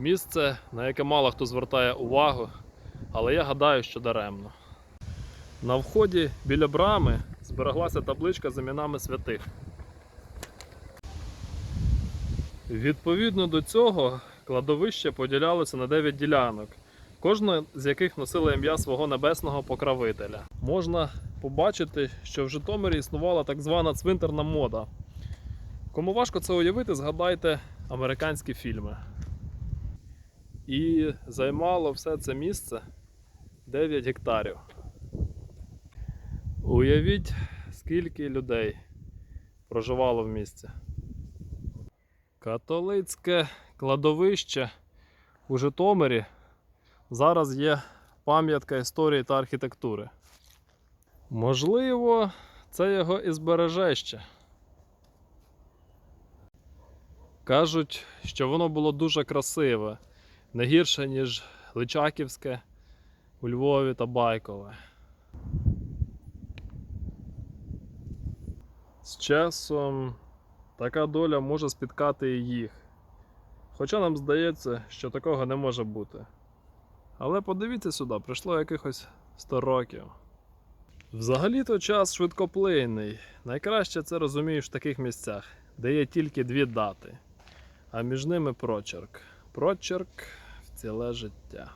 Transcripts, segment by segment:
Місце, на яке мало хто звертає увагу, але я гадаю, що даремно. На вході біля брами збереглася табличка з іменами святих. Відповідно до цього, кладовище поділялося на 9 ділянок, кожна з яких носила ім'я свого небесного покровителя. Можна побачити, що в Житомирі існувала так звана цвинтарна мода. Кому важко це уявити, згадайте американські фільми. І займало все це місце 9 гектарів. Уявіть, скільки людей проживало в місті. Католицьке кладовище у Житомирі зараз є пам'ятка історії та архітектури. Можливо, це його і збереже. Кажуть, що воно було дуже красиве, не гірше, ніж Личаківське у Львові та Байкове. З часом така доля може спіткати і їх. Хоча нам здається, що такого не може бути. Але подивіться сюди, пройшло якихось 100 років. Взагалі-то час швидкоплинний. Найкраще це розумієш в таких місцях, де є тільки дві дати, а між ними прочерк. Прочерк в ціле життя.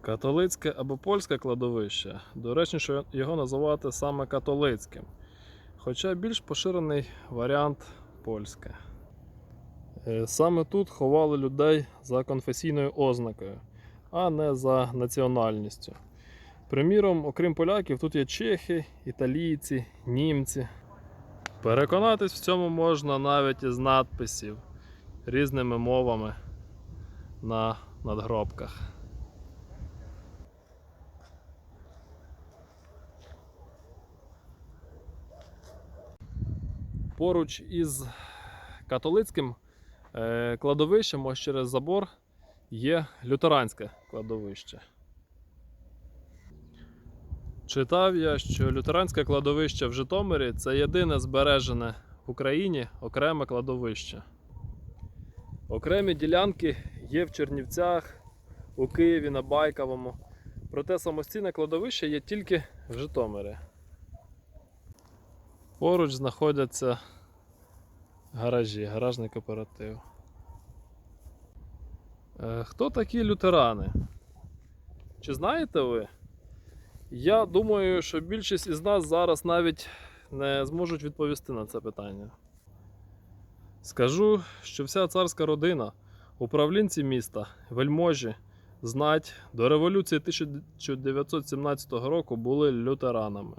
Католицьке або польське кладовище. Доречніше його називати саме католицьким. Хоча більш поширений варіант польське. Е, Саме тут ховали людей за конфесійною ознакою, а не за національністю. Приміром, окрім поляків, тут є чехи, італійці, німці. Переконатись в цьому можна навіть із надписів різними мовами на надгробках. Поруч із католицьким е, кладовищем, ось через забор, є лютеранське кладовище. Читав я, що лютеранське кладовище в Житомирі це єдине збережене в Україні окреме кладовище. Окремі ділянки є в Чернівцях, у Києві, на Байковому. Проте самостійне кладовище є тільки в Житомирі. Поруч знаходяться гаражі, гаражний кооператив. Е, Хто такі лютерани? Чи знаєте ви? Я думаю, що більшість із нас зараз навіть не зможуть відповісти на це питання. Скажу, що вся царська родина, управлінці міста, вельможі, знать до революції 1917 року були лютеранами.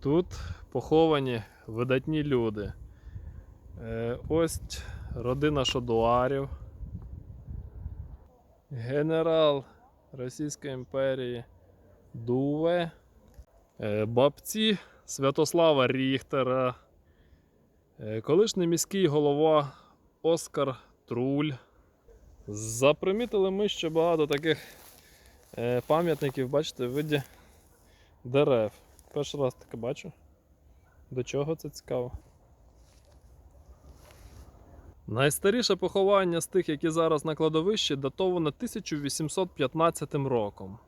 Тут поховані видатні люди. Е, Ось родина Шодуарів, генерал Російської імперії Дуве, е, бабці Святослава Ріхтера, е, колишній міський голова Оскар Труль. Запримітили ми ще багато таких е, пам'ятників, бачите, в виді дерев. Перший раз таке бачу. До чого це цікаво? Найстаріше поховання з тих, які зараз на кладовищі, датоване 1815 роком.